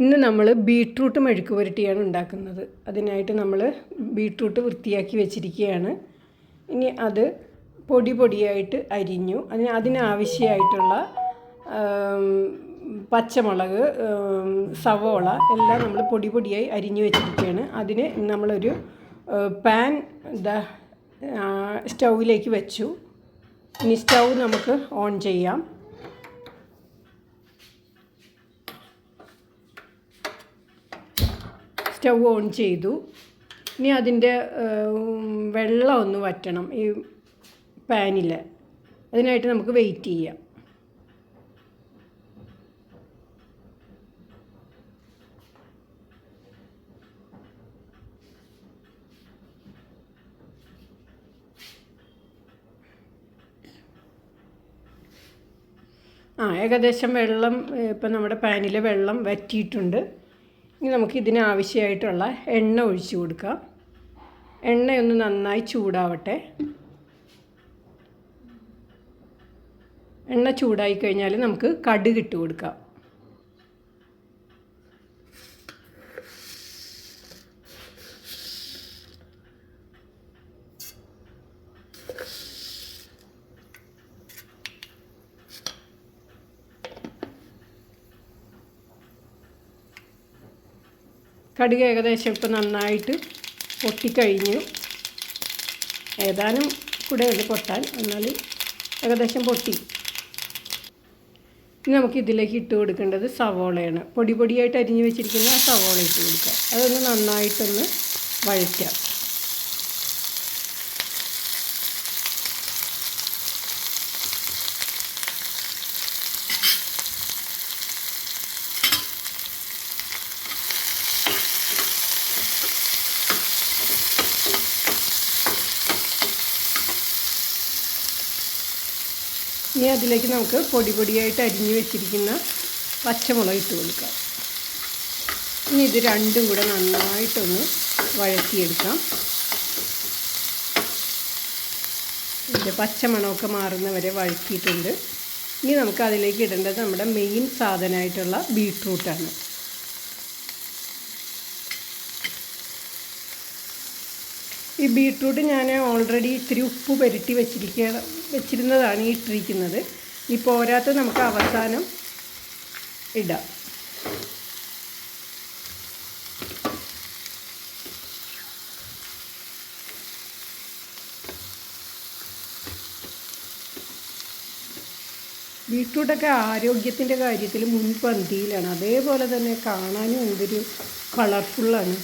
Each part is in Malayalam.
ഇന്ന് നമ്മൾ ബീട്രൂട്ട് മെഴുക്ക് പുരട്ടിയാണ് ഉണ്ടാക്കുന്നത്. അതിനായിട്ട് നമ്മൾ ബീട്രൂട്ട് വൃത്തിയാക്കി വെച്ചിരിക്കുകയാണ്. ഇനി അത് പൊടി പൊടിയായിട്ട് അരിഞ്ഞു. അതിന് അതിനാവശ്യമായിട്ടുള്ള പച്ചമുളക് സവോള എല്ലാം നമ്മൾ പൊടി പൊടിയായി അരിഞ്ഞു വെച്ചിരിക്കുകയാണ്. അതിന് നമ്മളൊരു പാൻ എന്താ സ്റ്റൗവിലേക്ക് വെച്ചു. ഇനി സ്റ്റൗ നമുക്ക് ഓൺ ചെയ്യാം. സ്റ്റൗ ഓൺ ചെയ്തു. ഇനി അതിന്റെ വെള്ളം ഒന്ന് വറ്റണം ഈ പാനിൽ അതിനായിട്ട് നമുക്ക് വെയിറ്റ് ചെയ്യാം. ആ ഏകദേശം വെള്ളം ഇപ്പം നമ്മുടെ പാനിലെ വെള്ളം വറ്റിയിട്ടുണ്ട്. ഇനി നമുക്ക് ഇതിനാവശ്യമായിട്ടുള്ള എണ്ണ ഒഴിച്ചു കൊടുക്കാം. എണ്ണയൊന്ന് നന്നായി ചൂടാവട്ടെ. എണ്ണ ചൂടായി കഴിഞ്ഞാൽ നമുക്ക് കടുക് ഇട്ട് കൊടുക്കാം. കടുക് ഏകദേശം ഇപ്പം നന്നായിട്ട് പൊട്ടിക്കഴിഞ്ഞു. ഏതാനും കൂടെ ഒന്ന് പൊട്ടാൻ. എന്നാൽ ഏകദേശം പൊട്ടി. ഇനി നമുക്ക് ഇതിലേക്ക് ഇട്ട് കൊടുക്കേണ്ടത് സവോളയാണ്. പൊടി പൊടിയായിട്ട് അരിഞ്ഞു വെച്ചിരിക്കുന്ന ആ സവോള ഇട്ട് കൊടുക്കുക. അതൊന്ന് നന്നായിട്ടൊന്ന് വഴറ്റാം ഇനി അതിലേക്ക് നമുക്ക് പൊടി പൊടിയായിട്ട് അരിഞ്ഞു വെച്ചിരിക്കുന്ന പച്ചമുളക് ഇട്ട് കൊടുക്കാം. ഇനി ഇത് രണ്ടും കൂടെ നന്നായിട്ടൊന്ന് വഴറ്റിയെടുക്കാം. ഇതിന്റെ പച്ചമണമൊക്കെ മാറുന്നവരെ വഴറ്റിയിട്ടുണ്ട്. ഇനി നമുക്ക് അതിലേക്ക് ഇടേണ്ടത് നമ്മുടെ മെയിൻ സാധനമായിട്ടുള്ള ബീട്രൂട്ടാണ് ഈ ബീട്രൂട്ട് ഞാൻ ഓൾറെഡി ഇത്തിരി ഉപ്പ് പുരട്ടി വെച്ചിരിക്കുക വെച്ചിരുന്നതാണ് ഇട്ടിരിക്കുന്നത്. ഈ പോരാത്ത നമുക്ക് അവസാനം ഇടാം. ബീട്രൂട്ടൊക്കെ ആരോഗ്യത്തിന്റെ കാര്യത്തിൽ മുൻപന്തിയിലാണ്. അതേപോലെ തന്നെ കാണാനും എന്തൊരു കളർഫുള്ളാണ്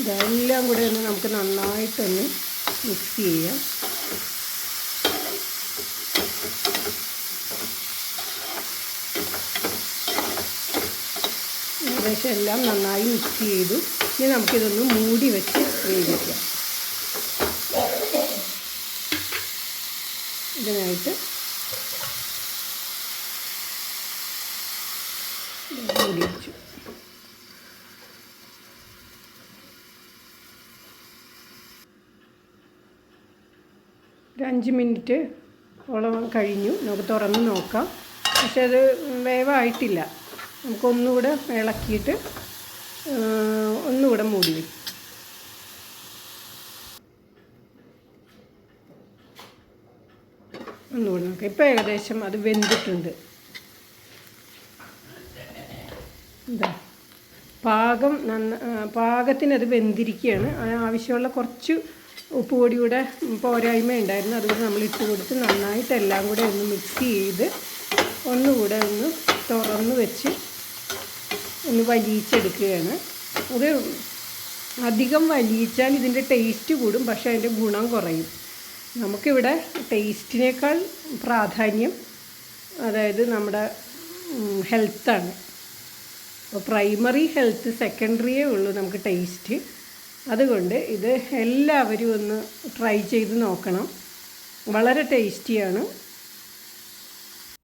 ഇതെല്ലാം കൂടെ ഒന്ന് നമുക്ക് നന്നായിട്ടൊന്ന് മിക്സ് ചെയ്യാം. ഏകദേശം എല്ലാം നന്നായി മിക്സ് ചെയ്തു. ഇനി നമുക്കിതൊന്ന് മൂടി വെച്ച് വേവിക്കാം. ഇതിനായിട്ട് മൂടി വെച്ചു ഒരു അഞ്ച് മിനിറ്റ് ഓളം കഴിഞ്ഞു. നമുക്ക് തുറന്ന് നോക്കാം. പക്ഷെ അത് വേവായിട്ടില്ല. നമുക്കൊന്നുകൂടെ ഇളക്കിയിട്ട് ഒന്നുകൂടെ മൂടി വയ്ക്കും ഒന്നുകൂടെ നോക്കാം. ഇപ്പോൾ ഏകദേശം അത് വെന്തിട്ടുണ്ട്. എന്താ പാകം നന്ന പാകത്തിനത് വെന്തിരിക്കുകയാണ്. ആവശ്യമുള്ള കുറച്ച് ഉപ്പ് പൊടി കൂടെ പോരായ്മ ഉണ്ടായിരുന്നു. അതുകൊണ്ട് നമ്മൾ ഇട്ട് കൊടുത്ത് നന്നായിട്ട് എല്ലാം കൂടെ ഒന്ന് മിക്സ് ചെയ്ത് ഒന്നുകൂടെ ഒന്ന് തുറന്ന് വെച്ച് ഒന്ന് വലിയിച്ചെടുക്കുകയാണ്. അത് അധികം വലിയിച്ചാൽ ഇതിന്റെ ടേസ്റ്റ് കൂടും പക്ഷേ അതിന്റെ ഗുണം കുറയും. നമുക്കിവിടെ ടേസ്റ്റിനേക്കാൾ പ്രാധാന്യം അതായത് നമ്മുടെ ഹെൽത്താണ് അപ്പോൾ പ്രൈമറി ഹെൽത്ത് സെക്കൻഡറിയേ ഉള്ളൂ നമുക്ക് ടേസ്റ്റ് അതുകൊണ്ട് ഇത് എല്ലാവരും ഒന്ന് ട്രൈ ചെയ്ത് നോക്കണം. വളരെ ടേസ്റ്റിയാണ്.